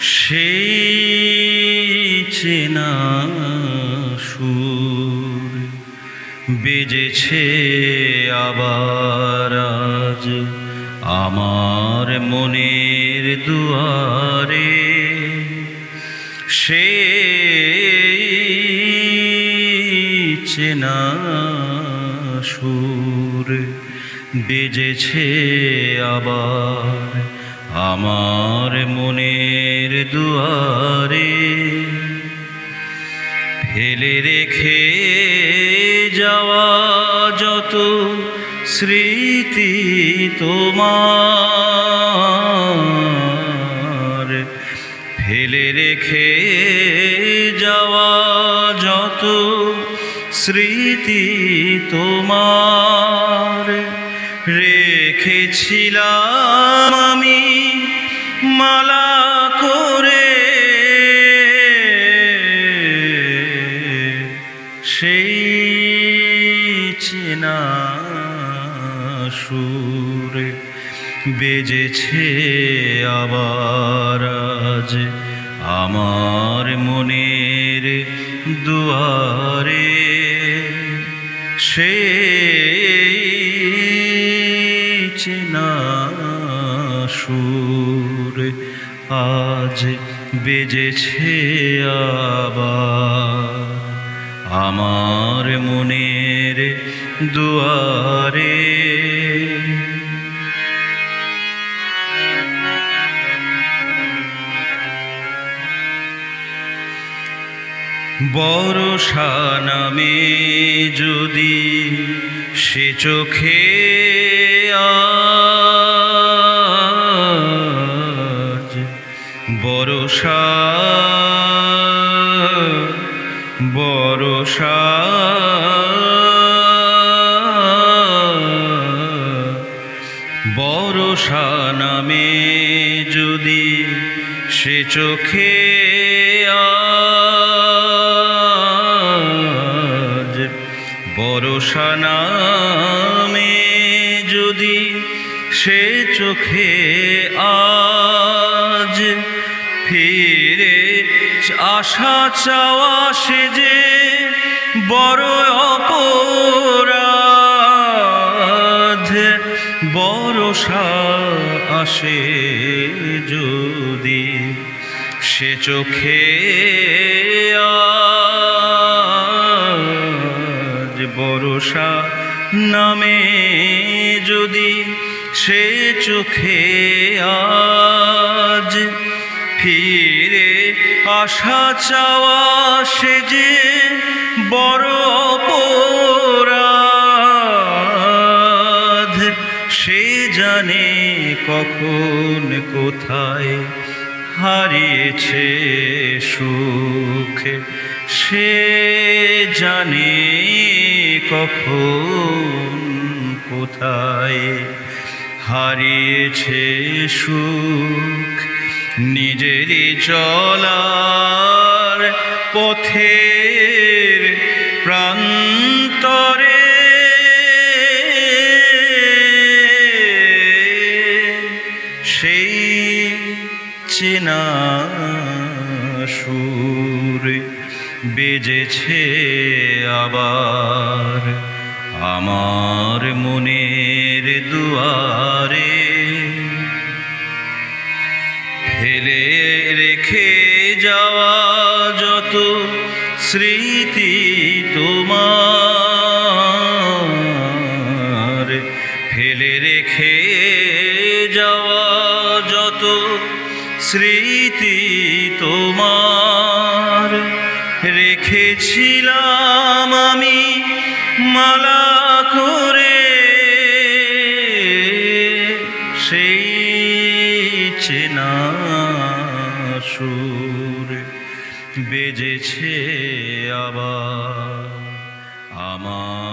সেই চেনা সুর বেজেছে আবার আজ আমার মনের দুয়ারে। সেই চেনা সুর বেজেছে আবার আমার মনের দুয়ারে ফেলে রেখে যাওয়া যত স্মৃতি তোমার, ফেলে রেখে যাওয়া যত স্মৃতি তোমার, রেখেছিলাম আমি মালা করে সেই চেনা সুর বেজেছে আবার আজ আমার মনের দুয়ারে। সেই চেনা সুর আজ বেজেছে আবার। আমার মনের দুয়ারে বরষা নামে যদি সে চোখে আজ বরষা বরষা নামে যদি সে চোখে আজ বরষা নামে যদি সে চোখে আজ ফিরে, আশা চাওয়া সে যে বড় অপরাধ। বরষা আসে যদি সে চোখে আজ নামে যদি সে চোখে আজ ফিরে আশা চাওয়া সে যে বড় অপরাধ। সে জানে কখন কোথায় হারিয়েছে সুখ। সে জানে কখন কোথায় হারিয়েছে সুখ। নিজেরই চলার পথের প্রান্তরে। সেই চেনা সুর বেজেছে আবার। আমার মনের দুয়ারে ফেলে রেখে যাওয়া যত স্মৃতি তোমার ফেলে রেখে যাওয়া যত স্মৃতি তোমার, রেখেছিলাম আমি মালা করে, সেই চেনা সুর বেজেছে আবার আমার